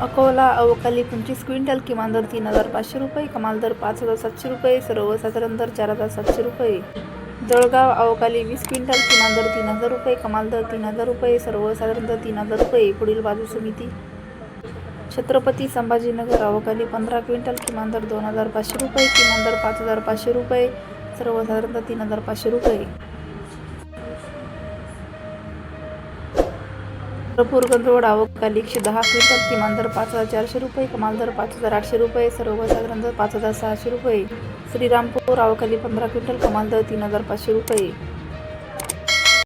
अकोला अवकाली पंचवीस क्विंटल किमान दर तीन हजार पाचशे रुपये कमाल दर पाच हजार सातशे रुपये सर्वसाधारण दर चार हजार सातशे रुपये. जळगाव अवकाली वीस क्विंटल किमान दर तीन हजार रुपये कमाल दर तीन हजार रुपये सर्वसाधारण दर तीन हजार रुपये पुढील बाजू समिती. छत्रपती संभाजीनगर अवकाली पंधरा क्विंटल किमान दर दोन हजार पाचशे रुपये किमान दर पाच हजार पाचशे रुपये सर्वसाधारण दर तीन हजार पाचशे रुपये. चंद्रपूर रोड अवकाली एकशे दहा क्विंटल किमान दर पाच हजार चारशे रुपये कमाल दर पाच हजार आठशे रुपये सर्वसाधारण दर पाच हजार सहाशे रुपये. श्रीरामपूर अवकाली पंधरा क्विंटल कमाल दर तीन हजार पाचशे रुपये.